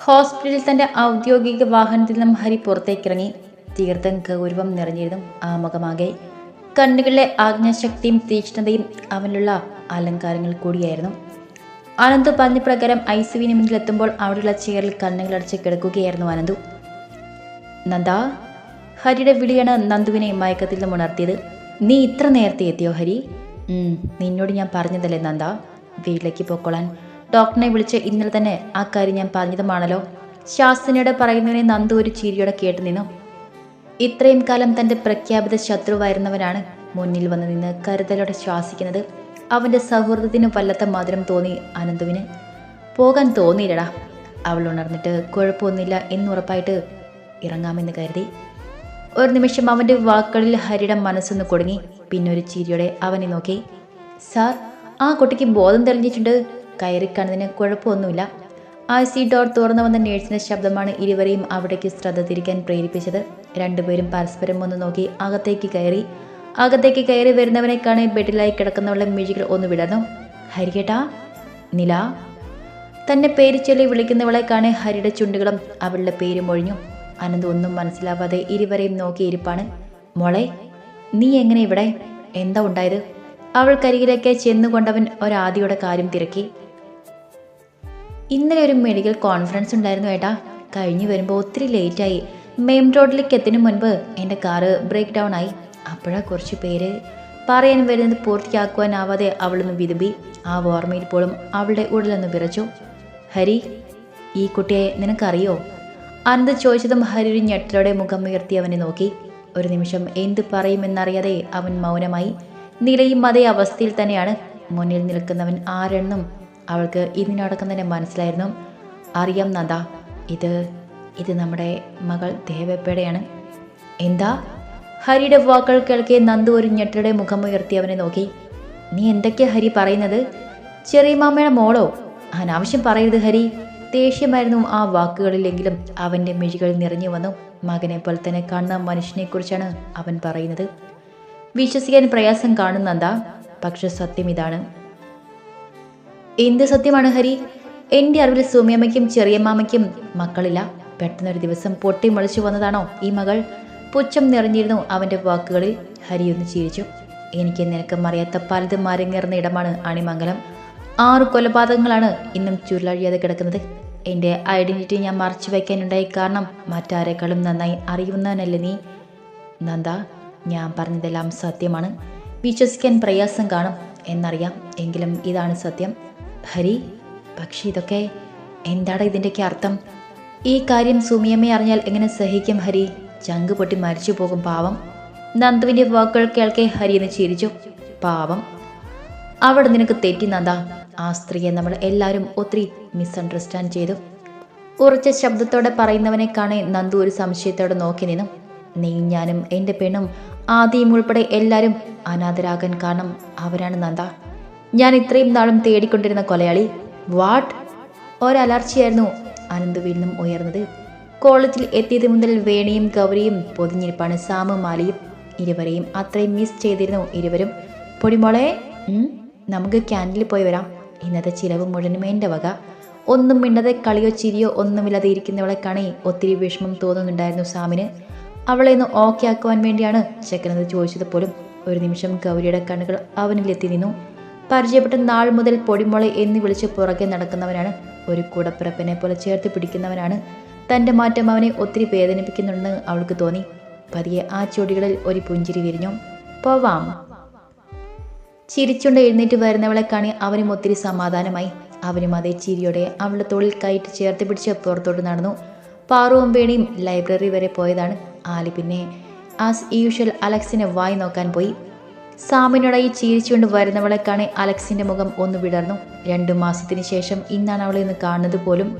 ഹോസ്പിറ്റലിൽ തന്റെ ഔദ്യോഗിക വാഹനത്തിൽ നിന്നും ഹരി പുറത്തേക്കിറങ്ങി. തീർത്ഥം ഗൗരവം നിറഞ്ഞിരുന്നു ആ മുഖമാകെ കണ്ണുകളിലെ ആജ്ഞാശക്തിയും തീക്ഷ്ണതയും അവനുള്ള അലങ്കാരങ്ങൾ കൂടിയായിരുന്നു. അനന്തു പറഞ്ഞ പ്രകാരം ഐ സിവിന് മുന്നിലെത്തുമ്പോൾ അവിടെയുള്ള ചെയറിൽ കണ്ണുകളടച്ച് കിടക്കുകയായിരുന്നു അനന്തു. നന്ദ ഹരിയുടെ വിളിയാണ് നന്ദുവിനെ മയക്കത്തിൽ നിന്നും ഉണർത്തിയത്. നീ ഇത്ര നേരത്തെ എത്തിയോ ഹരി? നിന്നോട് ഞാൻ പറഞ്ഞതല്ലേ നന്ദ? വീട്ടിലേക്ക് പൊക്കോളാൻ ഡോക്ടറിനെ വിളിച്ച് ഇന്നലെ തന്നെ ആ കാര്യം ഞാൻ പറഞ്ഞതുമാണല്ലോ. ശാസ്ത്രനോട് പറയുന്നതിനെ നന്ദു ഒരു ചിരിയോടെ കേട്ടു നിന്നു. ഇത്രയും കാലം തന്റെ പ്രഖ്യാപിത ശത്രുവായിരുന്നവനാണ് മുന്നിൽ വന്ന് നിന്ന് കരുതലോടെ ശ്വാസിക്കുന്നത്. അവന്റെ സൗഹൃദത്തിന് വല്ലാത്ത മധുരം തോന്നി അനന്തുവിന്. പോകാൻ തോന്നിയില്ലടാ. അവൾ ഉണർന്നിട്ട് കുഴപ്പമൊന്നുമില്ല എന്നുറപ്പായിട്ട് ഇറങ്ങാമെന്ന് കരുതി. ഒരു നിമിഷം അവന്റെ വാക്കുകളിൽ ഹരിയുടെ മനസ്സൊന്ന് കുടുങ്ങി. പിന്നെ ഒരു ചിരിയോടെ അവനെ നോക്കി. സാർ ആ കുട്ടിക്ക് ബോധം തെളിഞ്ഞിട്ടുണ്ട്. കയറി കാണുന്നതിന് കുഴപ്പമൊന്നുമില്ല. ഐ സി ഡോർ തുറന്നു വന്ന നേഴ്സിന്റെ ശബ്ദമാണ് ഇരുവരെയും അവിടേക്ക് ശ്രദ്ധ തിരിക്കാൻ പ്രേരിപ്പിച്ചത്. രണ്ടുപേരും പരസ്പരം ഒന്ന് നോക്കി അകത്തേക്ക് കയറി. അകത്തേക്ക് കയറി വരുന്നവനെ കാണി ബെഡിലായി കിടക്കുന്നവളെ മിഴികൾ ഒന്ന് വിടർന്നു. ഹരികേട്ടാ നില. തന്നെ പേര് ചൊല്ലി വിളിക്കുന്നവളെ കാണെ ഹരിയുടെ ചുണ്ടുകളും അവളുടെ പേരും ഒഴിഞ്ഞു. അനന്ത് ഒന്നും മനസ്സിലാവാതെ ഇരുവരെയും നോക്കിയിരിപ്പാണ് മോളെ നീ എങ്ങനെ ഇവിടെ? എന്താ ഉണ്ടായത്? അവൾ കരികിലേക്ക് ചെന്നുകൊണ്ടവൻ ഒരാദിയുടെ കാര്യം തിരക്കി. ഇന്നലെ ഒരു മെഡിക്കൽ കോൺഫറൻസ് ഉണ്ടായിരുന്നു ഏട്ടാ. കഴിഞ്ഞു വരുമ്പോൾ ഒത്തിരി ലേറ്റായി മെയിൻ റോഡിലേക്ക് എത്തിന് മുൻപ് എന്റെ കാറ് ബ്രേക്ക് ഡൗൺ ആയി. അപ്പോഴാ കുറച്ച് പേര് പറയാൻ വരുന്നത് പൂർത്തിയാക്കുവാനാവാതെ അവളൊന്ന് വിതുമ്പി ആ ഓർമ്മയിൽ പോലും അവളുടെ ഉടലൊന്ന് വിറച്ചു. ഹരി ഈ കുട്ടിയെ നിനക്കറിയോ? അനന്ത് ചോദിച്ചതും ഹരി ഒരു ഞെട്ടലോടെ മുഖം ഉയർത്തി അവനെ നോക്കി. ഒരു നിമിഷം എന്ത് പറയുമെന്നറിയാതെ അവൻ മൗനമായി. നിലയും അതേ അവസ്ഥയിൽ തന്നെയാണ് മുന്നിൽ നിൽക്കുന്നവൻ ആരെന്നും അവൾക്ക് ഇതിനടക്കം തന്നെ മനസ്സിലായിരുന്നു. അറിയാം നന്ദ ഇത് ഇത് നമ്മുടെ മകൾ ദേവപ്പയുടെയാണ്. എന്താ? ഹരിയുടെ വാക്കുകൾ കേൾക്കെ നന്ദു ഒരു ഞെട്ടയുടെ മുഖമുയർത്തി അവനെ നോക്കി. നീ എന്തൊക്കെയാ ഹരി പറയുന്നത്? ചെറിയ മാമയുടെ മോളോ? അനാവശ്യം പറയരുത് ഹരി. ദേഷ്യമായിരുന്നു ആ വാക്കുകളിലെങ്കിലും അവന്റെ മിഴികൾ നിറഞ്ഞു വന്നു. മകനെ പോലെ തന്നെ കാണുന്ന മനുഷ്യനെക്കുറിച്ചാണ് അവൻ പറയുന്നത്. വിശ്വസിക്കാൻ പ്രയാസം കാണുന്നെന്താ പക്ഷെ സത്യം ഇതാണ്. എന്ത് സത്യമാണ് ഹരി? എന്റെ അറിവിൽ സുമിയമ്മയ്ക്കും ചെറിയമ്മാമയ്ക്കും മക്കളില്ല. പെട്ടെന്നൊരു ദിവസം പൊട്ടി മുളച്ചു വന്നതാണോ ഈ മകൾ? പുച്ഛം നിറഞ്ഞിരുന്നു അവന്റെ വാക്കുകളിൽ. ഹരി ഒന്ന് ചിരിച്ചു. എനിക്ക് നിനക്കും അറിയാത്ത പലതും മരങ്ങേറുന്ന ഇടമാണ് അണിമംഗലം. ആറ് കൊലപാതകങ്ങളാണ് ഇന്നും ചുരുളഴിയാതെ കിടക്കുന്നത്. എന്റെ ഐഡന്റിറ്റി ഞാൻ മറച്ചു വയ്ക്കാനുണ്ടായി കാരണം മറ്റാരെക്കാളും നന്നായി അറിയുന്നവനല്ലേ നീ? നന്ദ ഞാൻ പറഞ്ഞതെല്ലാം സത്യമാണ്. വിശ്വസിക്കാൻ പ്രയാസം കാണും. എന്നറിയാം. എങ്കിലും ഇതാണ് സത്യം. ഹരി പക്ഷെ ഇതൊക്കെ എന്താണ് ഇതിന്റെയൊക്കെ അർത്ഥം? ഈ കാര്യം സുമിയമ്മ അറിഞ്ഞാൽ എങ്ങനെ സഹിക്കും ഹരി? ചങ്ക് പൊട്ടി മരിച്ചു പോകും പാവം. നന്ദുവിന്റെ വാക്കുകൾ കേൾക്കെ ഹരി എന്ന് ചിരിച്ചു. പാവം. അവിടെ നിനക്ക് തെറ്റി നന്ദ. ആ സ്ത്രീയെ നമ്മൾ എല്ലാവരും ഒത്തിരി മിസ്അണ്ടർസ്റ്റാൻഡ് ചെയ്തു. ഉറച്ച ശബ്ദത്തോടെ പറയുന്നവനെ കാണേ നന്ദു ഒരു സംശയത്തോടെ നോക്കി നിന്നു. നീ ഞാനും എന്റെ പെണ്ണും ആദ്യം ഉൾപ്പെടെ എല്ലാവരും അനാഥരാകാൻ കാരണം അവരാണ് നന്ദ. ഞാൻ ഇത്രയും നാളും തേടിക്കൊണ്ടിരുന്ന കൊലയാളി. വാട്ട്? ഒരലർച്ചയായിരുന്നു അനന്ത് വീണ്ടും ഉയർന്നത്. കോളേജിൽ എത്തിയത് മുതൽ വേണിയും ഗൗരിയും പൊതിഞ്ഞിരിപ്പാണ് സാമും മാലിയും ഇരുവരെയും അത്രയും മിസ് ചെയ്തിരുന്നു ഇരുവരും. പൊടിമോളെ നമുക്ക് ക്യാന്റീനിൽ പോയി വരാം. ഇന്നത്തെ ചിലവ് മുഴുവനും എന്റെ വക. ഒന്നും മിണ്ടാതെ കളിയോ ചിരിയോ ഒന്നുമില്ലാതെ ഇരിക്കുന്നവളെ കാണി ഒത്തിരി വിഷമം തോന്നുന്നുണ്ടായിരുന്നു സാമിന്. അവളെ ഒന്ന് ഓക്കെ ആക്കുവാൻ വേണ്ടിയാണ് ചെക്കനത് ചോദിച്ചത് പോലും. ഒരു നിമിഷം ഗൗരിയുടെ കണ്ണുകൾ അവനിലെത്തി നിന്നു. പരിചയപ്പെട്ട നാൾ മുതൽ പൊടിമുള എന്ന് വിളിച്ച് പുറകെ നടക്കുന്നവനാണ് ഒരു കൂടപ്പിറപ്പിനെ പോലെ ചേർത്ത് പിടിക്കുന്നവനാണ്. തന്റെ മാറ്റം അവനെ ഒത്തിരി വേദനിപ്പിക്കുന്നുണ്ടെന്ന് അവൾക്ക് തോന്നി. പതിയെ ആ ചൊടികളിൽ ഒരു പുഞ്ചിരി വിരിഞ്ഞു. പോവാം. ചിരിച്ചുകൊണ്ട് എഴുന്നേറ്റ് വരുന്നവളെ കാണി അവനും ഒത്തിരി സമാധാനമായി. അവനും അതേ ചിരിയോടെ അവളുടെ തോളിൽ കയറ്റി ചേർത്ത് പിടിച്ച് പുറത്തോട്ട് നടന്നു. പാറുവും വേണിയും ലൈബ്രറി വരെ പോയതാണ്. ആലി പിന്നെ ആസ് യൂഷ്വൽ അലക്സിനെ വായി നോക്കാൻ പോയി. സാമിനോടായി ചിരിച്ചുകൊണ്ട് വരുന്നവളെ കാണി അലക്സിന്റെ മുഖം ഒന്ന് വിടർന്നു. രണ്ടു മാസത്തിന് ശേഷം ഇന്നാണ് അവളെ ഇന്ന് കാണുന്നത് പോലും.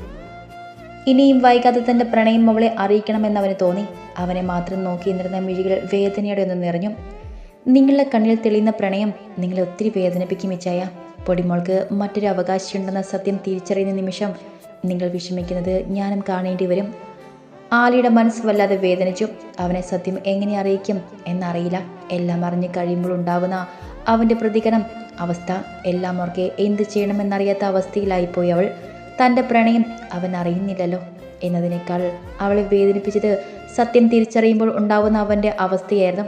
ഇനിയും വൈകാതെ തന്റെ പ്രണയം അവളെ അറിയിക്കണമെന്ന് അവന് തോന്നി. അവനെ മാത്രം നോക്കി നിന്നിരുന്ന മിഴികൾ വേദനയോടെ ഒന്ന് നിറഞ്ഞു. നിങ്ങളുടെ കണ്ണിൽ തെളിയുന്ന പ്രണയം നിങ്ങളെ ഒത്തിരി വേദനിപ്പിക്കും ഇച്ചായ പൊടിമോൾക്ക് മറ്റൊരു അവകാശമുണ്ടെന്ന സത്യം തിരിച്ചറിയുന്ന നിമിഷം നിങ്ങൾ വിഷമിക്കുന്നത് ഞാനും കാണേണ്ടി വരും. ആലിയുടെ മനസ്സ് വല്ലാതെ വേദനിച്ചു. അവനെ സത്യം എങ്ങനെ അറിയിക്കും എന്നറിയില്ല. എല്ലാം അറിഞ്ഞു കഴിയുമ്പോൾ ഉണ്ടാവുന്ന അവന്റെ പ്രതികരണം അവസ്ഥ എല്ലാം ഓർക്കെ എന്ത് ചെയ്യണമെന്നറിയാത്ത അവസ്ഥയിലായിപ്പോയി അവൾ. തന്റെ പ്രണയം അവൻ അറിയുന്നില്ലല്ലോ എന്നതിനേക്കാൾ അവളെ വേദനിപ്പിച്ചത് സത്യം തിരിച്ചറിയുമ്പോൾ ഉണ്ടാവുന്ന അവന്റെ അവസ്ഥയായിരുന്നു.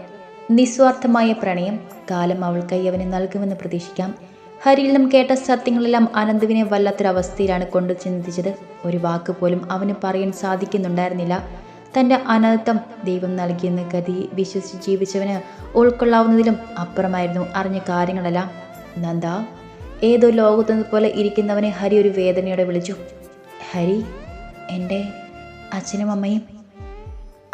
നിസ്വാർത്ഥമായ പ്രണയം കാലം അവൾക്കായി അവന് നൽകുമെന്ന് പ്രതീക്ഷിക്കാം. ഹരിയിൽ നിന്നും കേട്ട സത്യങ്ങളെല്ലാം അനന്തുവിനെ വല്ലാത്തൊരവസ്ഥയിലാണ് കൊണ്ടു ചിന്തിച്ചത്. ഒരു വാക്ക് പോലും അവന് പറയാൻ സാധിക്കുന്നുണ്ടായിരുന്നില്ല. തന്റെ അനർത്ഥം ദൈവം നൽകിയെന്ന് കരുതി വിശ്വസിച്ച് ജീവിച്ചവന് ഉൾക്കൊള്ളാവുന്നതിലും അപ്പുറമായിരുന്നു അറിഞ്ഞ കാര്യങ്ങളെല്ലാം. നന്ദ ഏതോ ലോകത്തു പോലെ ഇരിക്കുന്നവനെ ഹരി ഒരു വേദനയോടെ വിളിച്ചു. ഹരി എന്റെ അച്ഛനും അമ്മയും?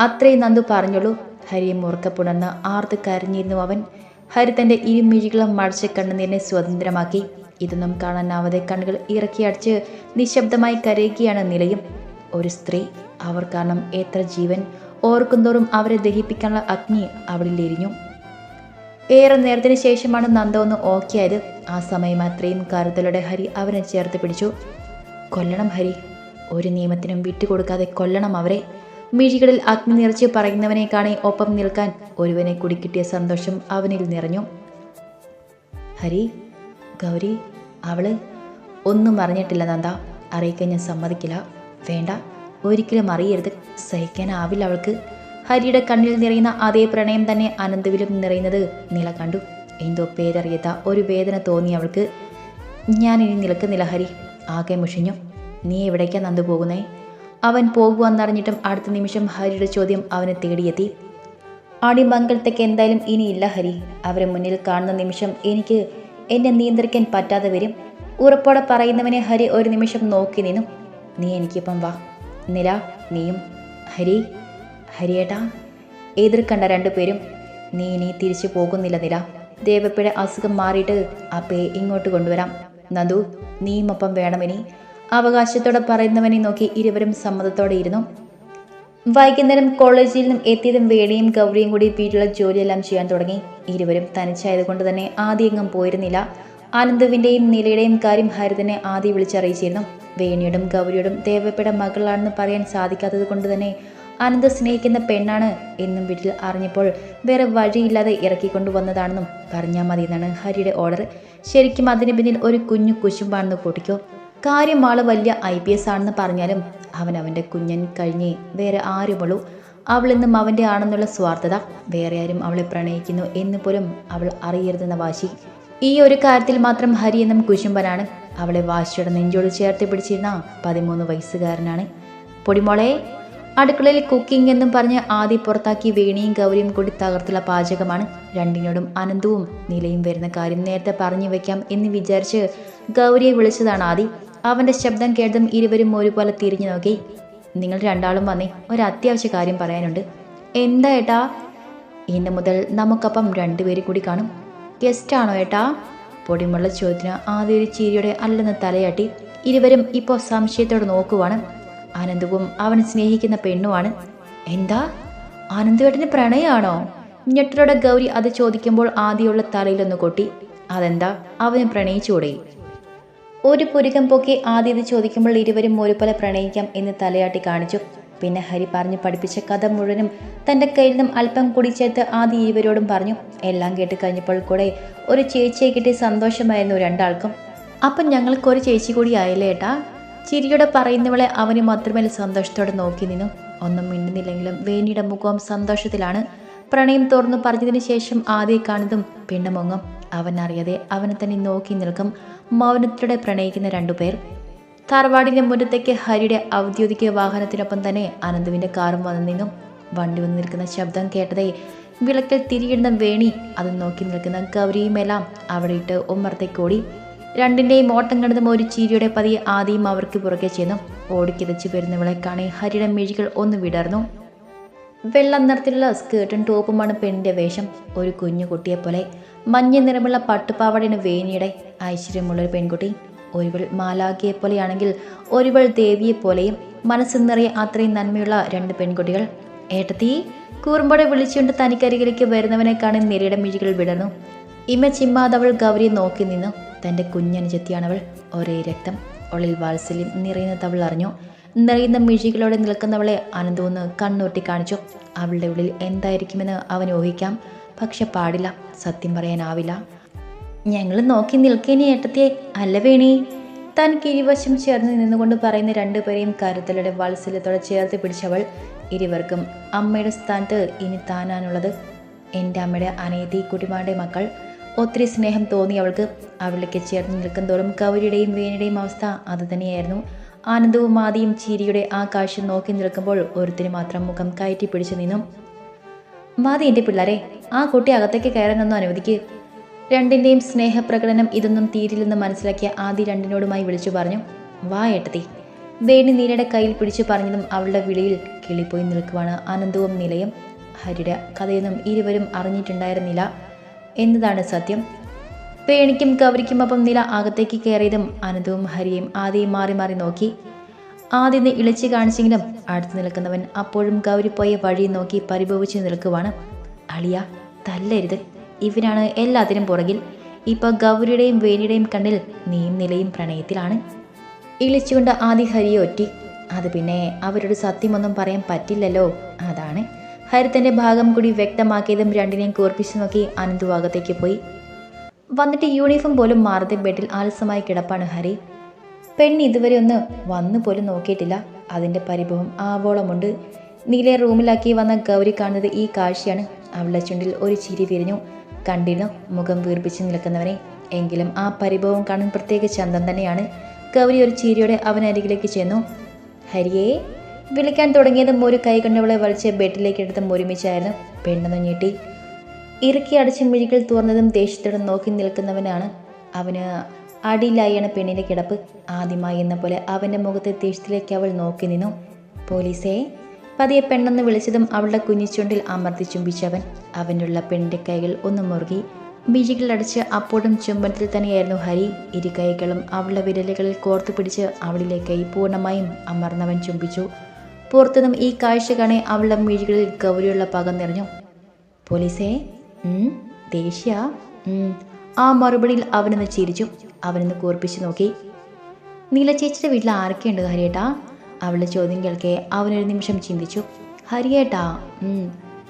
അത്രയും നന്ദു പറഞ്ഞോളൂ ഹരിയെ മുറുക്കപ്പുണർന്ന് ആർത്ത് കരഞ്ഞിരുന്നു അവൻ. ഹരി തന്റെ ഇരുമിഴികളും മടച്ച് കണ്ണുനീരിനെ സ്വതന്ത്രമാക്കി. ഇതൊന്നും കാണാനാവാതെ കണ്ണുകൾ ഇറക്കി അടിച്ച് നിശബ്ദമായി കരയുകയാണ് നിലയും. ഒരു സ്ത്രീ അവർ കാരണം എത്ര ജീവൻ ഓർക്കുന്തോറും അവരെ ദഹിപ്പിക്കാനുള്ള അഗ്നി അവളിൽ എരിഞ്ഞു. ഏറെ നേരത്തിന് ശേഷമാണ് നന്ദ ഒന്ന് ഓക്കെ ആയത്. ആ സമയം അത്രയും കരുതലോടെ ഹരി അവനെ ചേർത്ത് പിടിച്ചു. കൊല്ലണം ഹരി. ഒരു നിയമത്തിനും വിട്ടുകൊടുക്കാതെ കൊല്ലണം അവരെ. മിഴികളിൽ അഗ്നി നിറച്ച് പറയുന്നവനെ കാണെ ഒപ്പം നിൽക്കാൻ ഒരുവനെ കുടിക്കിട്ടിയ സന്തോഷം അവനിൽ നിറഞ്ഞു. ഹരി ഗൗരി അവൾ ഒന്നും അറിഞ്ഞിട്ടില്ല നന്ദ. അറിയിക്കാൻ ഞാൻ സമ്മതിക്കില്ല. വേണ്ട ഒരിക്കലും അറിയരുത്. സഹിക്കാനാവില്ല അവൾക്ക്. ഹരിയുടെ കണ്ണിൽ നിറയുന്ന അതേ പ്രണയം തന്നെ അനന്തവിലും നിറയുന്നത് നില കണ്ടു. എന്തോ പേരറിയാത്ത ഒരു വേദന തോന്നി അവൾക്ക്. ഞാൻ ഇനി നിൽക്കുന്നില്ല ഹരി. ആകെ മുഷിഞ്ഞു. നീ എവിടേക്കാ നന്ദു പോകുന്നേ? അവൻ പോകുവാന്നറിഞ്ഞിട്ടും അടുത്ത നിമിഷം ഹരിയുടെ ചോദ്യം അവനെ തേടിയെത്തി. ആടിമംഗലത്തേക്ക് എന്തായാലും ഇനിയില്ല ഹരി. അവരെ മുന്നിൽ കാണുന്ന നിമിഷം എനിക്ക് എന്നെ നിയന്ത്രിക്കാൻ പറ്റാതെ വരും. ഉറപ്പോടെ പറയുന്നവനെ ഹരി ഒരു നിമിഷം നോക്കി നിന്നു. നീ എനിക്കിപ്പം വാ. നില നീയും ഹരി ഹരിയേട്ടാ. എതിർക്കണ്ട രണ്ടുപേരും നീ ഇനി തിരിച്ചു പോകുന്നില്ല നില. ദേവപ്പയുടെ അസുഖം മാറിയിട്ട് അപ്പയെ ഇങ്ങോട്ട് കൊണ്ടുവരാം. നന്ദു നീയും ഒപ്പം വേണമിനി അവകാശത്തോടെ പറയുന്നവനെ നോക്കി ഇരുവരും സമ്മതത്തോടെ ഇരുന്നു. വൈകുന്നേരം കോളേജിൽ നിന്നും എത്തിയതും വേണിയും ഗൗരിയും കൂടി വീട്ടിലുള്ള ജോലിയെല്ലാം ചെയ്യാൻ തുടങ്ങി. ഇരുവരും തനിച്ചായതുകൊണ്ട് തന്നെ ആദ്യങ്ങും പോയിരുന്നില്ല. ആനന്ദുവിന്റെയും നിലയുടെയും കാര്യം ഹരിതനെ ആദ്യം വിളിച്ചറിയിച്ചിരുന്നു. വേണിയോടും ഗൗരിയോടും ദേവപ്പയുടെ മകളാണെന്ന് പറയാൻ സാധിക്കാത്തത് കൊണ്ട് തന്നെ അനന്ത് സ്നേഹിക്കുന്ന പെണ്ണാണ് എന്നും വീട്ടിൽ അറിഞ്ഞപ്പോൾ വേറെ വഴിയില്ലാതെ ഇറക്കിക്കൊണ്ടു വന്നതാണെന്നും പറഞ്ഞാൽ മതി എന്നാണ് ഹരിയുടെ ഓർഡർ. ശരിക്കും അതിന് പിന്നിൽ ഒരു കുഞ്ഞു കുശുമ്പാണെന്ന് കൂട്ടിക്കോ. കാര്യം വലിയ ഐ പി എസ് ആണെന്ന് പറഞ്ഞാലും അവൻ അവന്റെ കുഞ്ഞൻ കഴിഞ്ഞേ വേറെ ആരുമുള്ളൂ. അവളെന്നും അവന്റെ ആണെന്നുള്ള സ്വാർത്ഥത വേറെ ആരും അവളെ പ്രണയിക്കുന്നു എന്ന് പോലും അവൾ അറിയരുതെന്ന വാശി. ഈ ഒരു കാര്യത്തിൽ മാത്രം ഹരി എന്നും കുശുംബനാണ്. അവളെ വാശിയുടെ നെഞ്ചോട് ചേർത്ത് പിടിച്ചിരുന്ന പതിമൂന്ന് വയസ്സുകാരനാണ്. പൊടിമോളെ അടുക്കളയിൽ കുക്കിംഗ് എന്നും പറഞ്ഞ് ആദ്യം പുറത്താക്കി വേണിയും ഗൗരിയും കൂടി തകർത്തുള്ള പാചകമാണ്. രണ്ടിനോടും അനന്തവും നിലയും വരുന്ന കാര്യം നേരത്തെ പറഞ്ഞു വെക്കാം എന്ന് വിചാരിച്ച് ഗൗരിയെ വിളിച്ചതാണ് ആദി. അവന്റെ ശബ്ദം കേട്ടതും ഇരുവരും ഒരുപോലെ തിരിഞ്ഞു നോക്കി. നിങ്ങൾ രണ്ടാളും വന്നേ ഒരു അത്യാവശ്യ കാര്യം പറയാനുണ്ട്. എന്താ ഏട്ടാ? ഇന്ന് മുതൽ നമുക്കപ്പം രണ്ടുപേരും കൂടി കാണും. ഗസ്റ്റാണോ ഏട്ടാ? പൊടിമുള്ള ചോദ്യത്തിന് ആദ്യ ഒരു ചിരിയുടെ അല്ലെന്ന് തലയാട്ടി ഇരുവരും ഇപ്പോൾ സംശയത്തോടെ നോക്കുവാണ്. ആനന്ദവും അവൻ സ്നേഹിക്കുന്ന പെണ്ണുമാണ്. എന്താ? ആനന്ദവേട്ടന് പ്രണയമാണോ ഞെട്ടലോടെ ഗൗരി അത് ചോദിക്കുമ്പോൾ ആദ്യമുള്ള തലയിലൊന്ന് കൊട്ടി. അതെന്താ? അവന് പ്രണയിച്ചുകൂടെ. ഒരു പുരുകം പൊക്കി ആദ്യം ഇത് ചോദിക്കുമ്പോൾ ഇരുവരും ഒരുപോലെ പ്രണയിക്കാം എന്ന് തലയാട്ടി കാണിച്ചു. പിന്നെ ഹരി പറഞ്ഞു പഠിപ്പിച്ച കഥ മുഴുവനും തന്റെ കയ്യിൽ നിന്നും അല്പം കൂടി ചേർത്ത് ആദ്യം ഇരുവരോടും പറഞ്ഞു. എല്ലാം കേട്ട് കഴിഞ്ഞപ്പോൾ കൂടെ ഒരു ചേച്ചിയെ കിട്ടിയ സന്തോഷമായിരുന്നു രണ്ടാൾക്കും. അപ്പം ഞങ്ങൾക്ക് ഒരു ചേച്ചി കൂടി ആയില്ലേ ഏട്ടാ? ചിരിയോടെ പറയുന്നവളെ അവന് മാത്രമല്ല സന്തോഷത്തോടെ നോക്കി നിന്നു. ഒന്നും മിണ്ടുന്നില്ലെങ്കിലും വേണിയുടെ മുഖവും സന്തോഷത്തിലാണ്. പ്രണയം തുറന്നു പറഞ്ഞതിന് ശേഷം ആദ്യം കാണുന്നതും പിണ്ണമുങ്ങും അവൻ അറിയാതെ അവനെ തന്നെ നോക്കി നിൽക്കും. മൗനത്തിലൂടെ പ്രണയിക്കുന്ന രണ്ടുപേർ തറവാടിന്റെ മുറ്റത്തേക്ക് ഹരിയുടെ ഔദ്യോഗിക വാഹനത്തിനൊപ്പം തന്നെ അനന്തുവിന്റെ കാറും വന്നു നിന്നും വണ്ടി വന്ന് നിൽക്കുന്ന ശബ്ദം കേട്ടതേ വിളക്കിൽ തിരിയിടുന്ന വേണി അത് നോക്കി നിൽക്കുന്ന ഗൗരിയുമെല്ലാം അവിടെ ഇട്ട് ഉമ്മർത്തേക്കോടി രണ്ടിന്റെയും ഓട്ടം കണ്ടതും ഒരു ചീരിയുടെ പതിയെ ആദ്യം അവർക്ക് പുറകെ ചെന്നു. ഓടിക്കിതച്ച് വരുന്നവളെ കാണി ഹരിയുടെ മിഴികൾ ഒന്ന് വിടർന്നു. വെള്ളം നിറത്തിലുള്ള സ്കേർട്ടും ടോപ്പുമാണ് പെണ്ണിന്റെ വേഷം. ഒരു കുഞ്ഞു കുട്ടിയെപ്പോലെ മഞ്ഞ നിറമുള്ള പട്ടുപാവാടയാണ് വേണിയുടെ ഐശ്വര്യമുള്ളൊരു പെൺകുട്ടി. ഒരുവൾ മാലാഖിയെ പോലെയാണെങ്കിൽ ഒരുവൾ ദേവിയെ പോലെയും മനസ്സ് നിറയെ അത്രയും നന്മയുള്ള രണ്ട് പെൺകുട്ടികൾ. ഏട്ടത്തി കൂറുമ്പോടെ വിളിച്ചുകൊണ്ട് തനിക്കരികിലേക്ക് വരുന്നവനെ കാണി നിരയുടെ മിഴികൾ വിടർന്നു. ഇമ ചിമ്മാതവൾ ഗൗരിയെ നോക്കി നിന്നു. തന്റെ കുഞ്ഞനുജത്തിയാണവൾ ഒരേ രക്തം. ഒളിൽ വാത്സല്യം നിറയുന്നത് അവൾ അറിഞ്ഞു. നിറയുന്ന മിഴികളോടെ നിൽക്കുന്നവളെ അനന്തോന്ന് കണ്ണൂട്ടി കാണിച്ചു. അവളുടെ ഉള്ളിൽ എന്തായിരിക്കുമെന്ന് അവൻ ഊഹിക്കാം. പക്ഷെ പാടില്ല. സത്യം പറയാനാവില്ല. ഞങ്ങൾ നോക്കി നിൽക്കേനി ഏട്ടത്തിയെ. അല്ല വേണി. താൻ കിരിവശം ചേർന്ന് നിന്നുകൊണ്ട് പറയുന്ന രണ്ടുപേരെയും കരുതലയുടെ വാത്സല്യത്തോടെ ചേർത്ത് പിടിച്ചവൾ ഇരുവർക്കും അമ്മയുടെ സ്ഥാനത്ത് ഇനി താനാണുള്ളത്. എന്റെ അമ്മയുടെ അനേതി കുട്ടിമാരുടെ മക്കൾ. ഒത്തിരി സ്നേഹം തോന്നി അവൾക്ക്. അവളിലേക്ക് ചേർന്ന് നിൽക്കുന്തോറും കൗരിയുടെയും വേണിയുടെയും അവസ്ഥ അതുതന്നെയായിരുന്നു ആനന്ദവും മാതിയും ചീരിയുടെ ആ കാഴ്ച നോക്കി നിൽക്കുമ്പോൾ ഒരുത്തിന് മാത്രം മുഖം കയറ്റി പിടിച്ചു നിന്നു. മാതി എന്റെ പിള്ളേരെ ആ കുട്ടി അകത്തേക്ക് കയറാനൊന്നും അനുവദിക്ക്. രണ്ടിന്റെയും സ്നേഹപ്രകടനം ഇതൊന്നും തീരില്ലെന്ന് മനസ്സിലാക്കിയ ആദി രണ്ടിനോടുമായി വിളിച്ചു പറഞ്ഞു. വാ ഏട്ടത്തി വേണി നീലയുടെ കയ്യിൽ പിടിച്ചു പറഞ്ഞതും അവളുടെ വിളിയിൽ കിളിപ്പോയി നിൽക്കുവാണ് ആനന്ദവും നിലയും. ഹരിയുടെ കഥയൊന്നും ഇരുവരും അറിഞ്ഞിട്ടുണ്ടായിരുന്നില്ല. എന്നതാണ് സത്യം. വേണിക്കും കവരിക്കുമൊപ്പം നില അകത്തേക്ക് കയറിയതും അനന്തവും ഹരിയും ആദ്യം മാറി മാറി നോക്കി. ആദ്യം ഇളിച്ച് കാണിച്ചെങ്കിലും അടുത്ത് നിൽക്കുന്നവൻ അപ്പോഴും ഗൗരി പോയ വഴി നോക്കി പരിഭവിച്ച് നിൽക്കുവാണ്. അളിയ തല്ലരുത്. ഇവനാണ് എല്ലാത്തിനും പുറകിൽ. ഇപ്പോൾ ഗൗരിയുടെയും വേണിയുടെയും കണ്ണിൽ നീം നിലയും പ്രണയത്തിലാണ്. ഇളിച്ചുകൊണ്ട് ആദി ഹരിയെ ഒറ്റി. അത് പിന്നെ അവരോട് സത്യമൊന്നും പറയാൻ പറ്റില്ലല്ലോ. അതാണ്. ഹരി തന്റെ ഭാഗം കൂടി വ്യക്തമാക്കിയതും രണ്ടിനെയും കൂർപ്പിച്ചു നോക്കി അനന്തു അകത്തേക്ക് പോയി. വന്നിട്ട് യൂണിഫോം പോലും മാറാതെ ബെഡിൽ ആലസ്യമായി കിടപ്പാണ് ഹരി. പെണ്ണ് ഇതുവരെ ഒന്ന് വന്നു പോലും നോക്കിയിട്ടില്ല. അതിന്റെ പരിഭവം ആവോളമുണ്ട്. നീലെ റൂമിലാക്കി വന്ന ഗൗരി കാണുന്നത് ഈ കാഴ്ചയാണ്. അവളുടെ ചുണ്ടിൽ ഒരു ചിരി വിരിഞ്ഞു. കണ്ടിരുന്നു മുഖം വീർപ്പിച്ച് നിൽക്കുന്നവനെ. എങ്കിലും ആ പരിഭവം കാണാൻ പ്രത്യേക ചന്തം തന്നെയാണ്. ഗൗരി ഒരു ചിരിയോടെ അവനരികിലേക്ക് ചെന്നു. ഹരിയെ വിളിക്കാൻ തുടങ്ങിയതും ഒരു കൈ കണ്ടവളെ വലിച്ച് ബെഡിലേക്ക് എടുത്തും ഒരുമിച്ചായിരുന്നു. പെണ്ണെന്ന് ഞെട്ടി. ഇറുക്കി അടച്ച മിഴികൾ തുറന്നതും ദേഷ്യത്തോടെ നോക്കി നിൽക്കുന്നവനാണ് അവന് അടിയിലായാണ് പെണ്ണിന്റെ കിടപ്പ്. ആദ്യമായി എന്ന പോലെ അവന്റെ മുഖത്തെ ദേഷ്യത്തിലേക്ക് അവൾ നോക്കി നിന്നു. പോലീസേ പതിയെ പെണ്ണെന്ന് വിളിച്ചതും അവളുടെ കുഞ്ഞിച്ചുണ്ടിൽ അമർത്തി ചുംബിച്ചവൻ. അവനുള്ള പെണ്ണിന്റെ കൈകൾ ഒന്ന് മുറുകി. മിഴികളടച്ച് അപ്പോഴും ചുംബനത്തിൽ തന്നെയായിരുന്നു ഹരി. ഇരു കൈകളും അവളുടെ വിരലുകളിൽ കോർത്തു പിടിച്ച് അവളിലെ കൈ പൂർണമായും അമർന്നവൻ ചുംബിച്ചു. പുറത്തുനിന്നും ഈ കാഴ്ച കാണെ അവളുടെ മിഴികളിൽ ഗൗരിയുള്ള പകം നിറഞ്ഞു. പോലീസേ ദേഷ്യ. ആ മറുപടിയിൽ അവനൊന്ന് ചിരിച്ചു. അവനൊന്ന് കൂർപ്പിച്ചു നോക്കി. നീല ചേച്ചിയുടെ വീട്ടിൽ ആരൊക്കെയുണ്ട് ഹരിയേട്ടാ? അവളുടെ ചോദ്യം കേൾക്കെ അവനൊരു നിമിഷം ചിന്തിച്ചു. ഹരിയേട്ടാ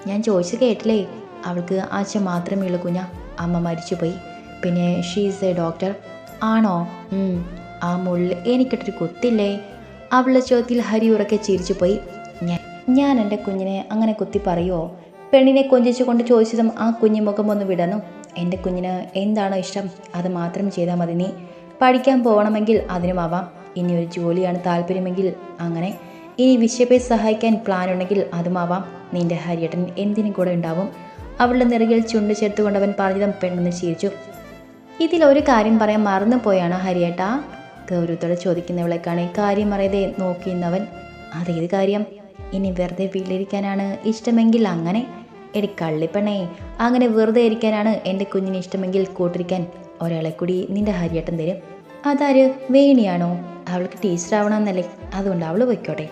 ഞാൻ ചോദിച്ചു കേട്ടില്ലേ? അവൾക്ക് അച്ഛൻ മാത്രമേ ഉള്ളൂ കുഞ്ഞ. അമ്മ മരിച്ചുപോയി. പിന്നെ ഷീസ് എ ഡോക്ടർ ആണോ? ആ മുള്ളിൽ എനിക്കിട്ടൊരു കുത്തില്ലേ? അവളുടെ ചോദ്യത്തിൽ ഹരി ഉറക്കെ ചിരിച്ചു പോയി ഞാൻ ഞാൻ എന്റെ കുഞ്ഞിനെ അങ്ങനെ കുത്തി പറയുമോ പെണ്ണിനെ കൊഞ്ചിച്ചുകൊണ്ട് ചോദിച്ചതും ആ കുഞ്ഞു മുഖം ഒന്ന് വിടന്നു എന്റെ കുഞ്ഞിന് എന്താണോ ഇഷ്ടം അത് മാത്രം ചെയ്താൽ മതി നീ. പഠിക്കാൻ പോകണമെങ്കിൽ അതിനുമാവാം ഇനി ഒരു ജോലിയാണ് താല്പര്യമെങ്കിൽ അങ്ങനെ. ഇനി വിശപ്പെ സഹായിക്കാൻ പ്ലാൻ ഉണ്ടെങ്കിൽ അതുമാവാം നിന്റെ ഹരിയേട്ടൻ എന്തിനും കൂടെ ഉണ്ടാവും. അവളുടെ നിറകിൽ ചുണ്ട് ചേർത്തുകൊണ്ടവൻ പറഞ്ഞതും പെണ്ണെന്ന് ചിരിച്ചു. ഇതിൽ ഒരു കാര്യം പറയാൻ മറന്നു പോയാണ് ഹരിയേട്ടാ. ഗൗരവത്തോടെ ചോദിക്കുന്നവളെ ഈ കാര്യം അറിയാതെ നോക്കിയിരുന്നവൻ അതേത് കാര്യം? ഇനി വെറുതെ വീട്ടിലിരിക്കാനാണ് ഇഷ്ടമെങ്കിൽ അങ്ങനെ. എടി കള്ളിപ്പണേ അങ്ങനെ വെറുതെ ഇരിക്കാനാണ് എന്റെ കുഞ്ഞിന് ഇഷ്ടമെങ്കിൽ കൂട്ടിരിക്കാൻ ഒരാളെ കൂടി നിന്റെ ഹരിയേട്ടൻ തരും. അതാര്? വേണിയാണോ? അവൾക്ക് ടീച്ചറാവണമെന്നല്ലേ അതുകൊണ്ട് അവൾ വയ്ക്കോട്ടെ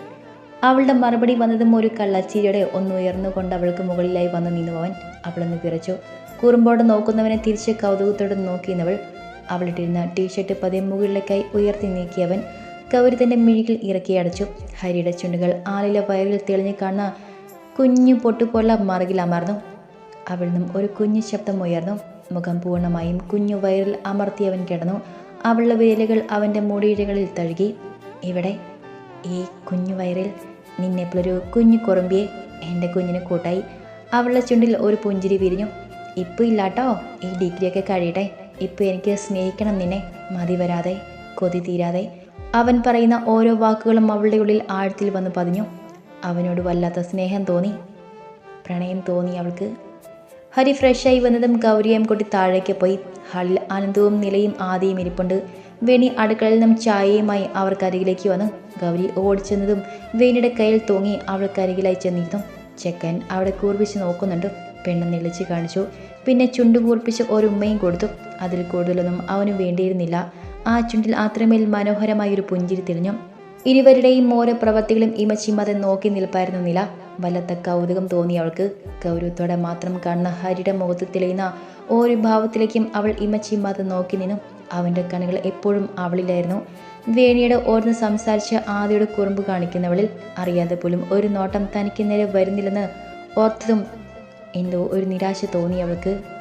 അവളുടെ മറുപടി വന്നതും ഒരു കള്ളച്ചിരിയുടെ ഒന്നുയർന്നുകൊണ്ട് അവൾക്ക് മുകളിലായി വന്ന് നിന്നുവൻ അവളൊന്ന് വിറച്ചു. കുറുമ്പോടെ നോക്കുന്നവനെ തിരിച്ച് കൗതുകത്തോടെ നോക്കിയിരുന്നവൾ അവളിട്ടിരുന്ന ടീഷർട്ട് പതിയെ മുകളിലേക്കായി ഉയർത്തി നീക്കിയവൻ ഗൗരി തന്റെ മിഴികൾ ഇറക്കി അടച്ചു. ഹരിയുടെ ചുണ്ടുകൾ ആലിലെ വയറിൽ തെളിഞ്ഞു കാണുന്ന കുഞ്ഞു പൊട്ടുപോലുള്ള മറുകിൽ അമർന്നു. അവിടെ നിന്നും ഒരു കുഞ്ഞു ശബ്ദം ഉയർന്നു. മുഖം പൂർണമായും കുഞ്ഞു വയറിൽ അമർത്തിയവൻ കിടന്നു. അവളുടെ വേലുകൾ അവന്റെ മുടിയിഴകളിൽ തഴുകി. ഇവിടെ ഈ കുഞ്ഞു വയറിൽ നിന്നെപ്പോലൊരു കുഞ്ഞു കുറുമ്പിയെ എന്റെ കുഞ്ഞിന് കൂട്ടായി. അവളുടെ ചുണ്ടിൽ ഒരു പുഞ്ചിരി വിരിഞ്ഞു. ഇപ്പോൾ ഇല്ലാട്ടോ? ഈ ഡിഗ്രിയൊക്കെ കഴിയട്ടെ. ഇപ്പോൾ എനിക്ക് സ്നേഹിക്കണം നിന്നെ. മതി വരാതെ. കൊതി തീരാതെ. അവൻ പറയുന്ന ഓരോ വാക്കുകളും അവളുടെ ഉള്ളിൽ ആഴത്തിൽ വന്ന് പതിഞ്ഞു. അവനോട് വല്ലാത്ത സ്നേഹം തോന്നി. പ്രണയം തോന്നി അവൾക്ക്. ഹരി ഫ്രഷായി വന്നതും ഗൗരിയം കൂട്ടി താഴേക്ക് പോയി. ഹാളിൽ അനന്തവും നിലയും ആദിയും ഇരിപ്പുണ്ട്. വേണി അടുക്കളയിൽ നിന്നും ചായയുമായി അവർക്കരികിലേക്ക് വന്നു. ഗൗരി ഓടിച്ചെന്നതും വേണിയുടെ കയ്യിൽ തൂങ്ങി അവൾക്കരികിലായി ചെന്നിരുന്നു. ചെക്കൻ അവിടെ കൂർപ്പിച്ച് നോക്കുന്നുണ്ട്. പെണ്ണ് നിളിച്ച് കാണിച്ചു. പിന്നെ ചുണ്ട് കൂർപ്പിച്ച് ഒരു ഉമ്മയും കൊടുത്തു. അതിൽ കൂടുതലൊന്നും അവന് വേണ്ടിയിരുന്നില്ല. ആ ചുണ്ടിൽ അത്രമേൽ മനോഹരമായ ഒരു പുഞ്ചിരി തെളിഞ്ഞു. ഇരുവരുടെയും ഓരോ പ്രവൃത്തികളും ഇമച്ചിമതെ നോക്കി നിൽപ്പായിരുന്ന നില. വല്ലത്ത കൗതുകം തോന്നി അവൾക്ക്. ഗൗരവത്തോടെ മാത്രം കണ്ണ ഹരിയുടെ മുഖത്ത് തെളിയുന്ന ഓരോ ഭാവത്തിലേക്കും അവൾ ഇമച്ചിമതെ നോക്കി നിന്നു. അവന്റെ കണ്ണുകൾ എപ്പോഴും അവളിലായിരുന്നു. വേണിയുടെ ഓർന്ന് സംസാരിച്ച് ആദ്യയുടെ കുറുമ്പ് കാണിക്കുന്നവളിൽ അറിയാതെ പോലും ഒരു നോട്ടം തനിക്ക് നേരെ വരുന്നില്ലെന്ന് ഓർത്തതും എന്തോ ഒരു നിരാശ തോന്നി അവൾക്ക്.